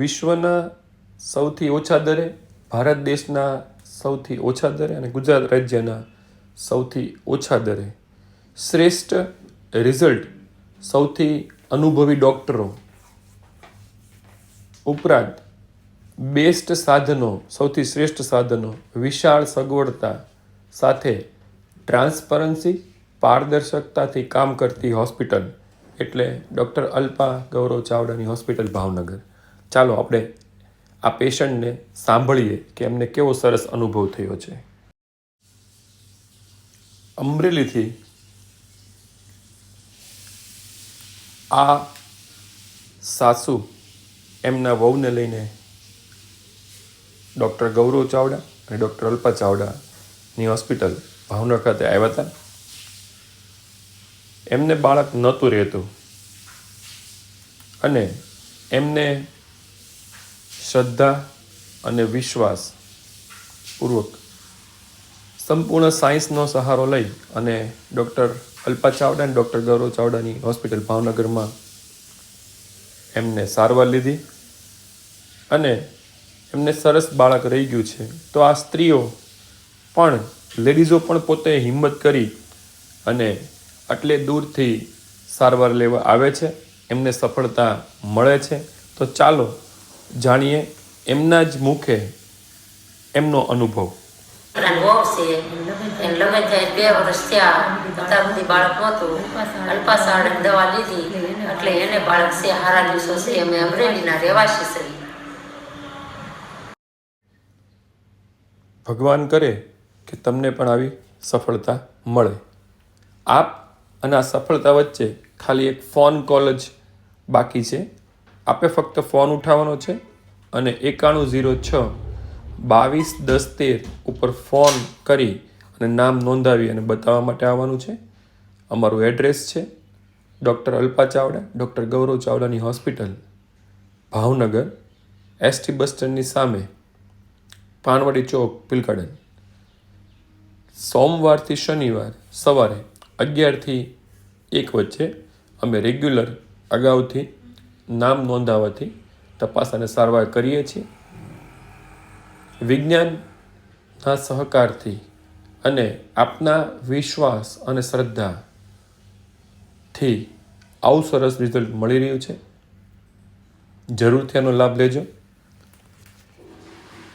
વિશ્વના સૌથી ઓછા દરે, ભારત દેશના સૌથી ઓછા દરે અને ગુજરાત રાજ્યના સૌથી ઓછા દરે. શ્રેષ્ઠ રિઝલ્ટ સૌથી અનુભવી ડૉક્ટરો ઉપરાંત બેસ્ટ સાધનો, સૌથી શ્રેષ્ઠ સાધનો વિશાળ સગવડતા સાથે ટ્રાન્સપરન્સી, પારદર્શકતાથી કામ કરતી હોસ્પિટલ એટલે ડૉક્ટર અલ્પા ગૌરવ ચાવડાની હોસ્પિટલ ભાવનગર. ચાલો આપણે આ પેશન્ટને સાંભળીએ કે એમને કેવો સરસ અનુભવ થયો છે. અમરેલીથી આ સાસુ એમના વહુને લઈને ડૉક્ટર ગૌરવ ચાવડા અને ડૉક્ટર અલ્પા ચાવડાની હોસ્પિટલ ભાવનગર ખાતે આવ્યા હતા. એમને બાળક નહોતું રહેતું અને એમને શ્રદ્ધા અને વિશ્વાસ પૂર્વક. સંપૂર્ણ સાયન્સનો સહારો લઈ અને ડૉક્ટર અલ્પા ચાવડા અને ડૉક્ટર ગૌરવ ચાવડાની હોસ્પિટલ ભાવનગરમાં એમને સારવાર લીધી અને એમને સરસ બાળક રહી ગયું છે. તો આ સ્ત્રીઓ પણ, લેડીઝો પણ પોતે હિંમત કરી અને આટલે દૂરથી સારવાર લેવા આવે છે. એમને સફળતા મળે છે. તો ચાલો જાણીએ એમના જ મુખે એમનો અનુભવ. લગ્ન થાય બે વર્ષ થયા. અત્યાર સુધી બાળક નહોતું. અલ્પાસાડ દવા લીધી. એટલે એને બાળક છે હારા દિવસો છે. અમે અમરેલીના રહેવાસી છે ભગવાન કરે કે તમને પણ આવી સફળતા મળે. આપ અને આ સફળતા વચ્ચે ખાલી એક ફોન કોલ જ બાકી છે. આપે ફક્ત ફોન ઉઠાવવાનો છે અને એકાણું ઝીરો છ બાવીસ દસ તેર ઉપર ફોન કરી અને નામ નોંધાવી અને બતાવવા માટે આવવાનું છે. અમારું એડ્રેસ છે doctor Alpa Chavda, doctor Gaurav ચાવડાની hospital, Bhavnagar, S T bus સ્ટેન્ડની સામે, પાનવાડી ચોક પિલકડન સોમવારથી શનિવાર સવારે અગિયારથી એક વચ્ચે અમે રેગ્યુલર અગાઉથી નામ નોંધાવાથી તપાસ અને સારવાર કરીએ છીએ. વિજ્ઞાનના સહકારથી અને આપના વિશ્વાસ અને શ્રદ્ધાથી આવું સરસ રિઝલ્ટ મળી રહ્યું છે. જરૂરથી એનો લાભ લેજો.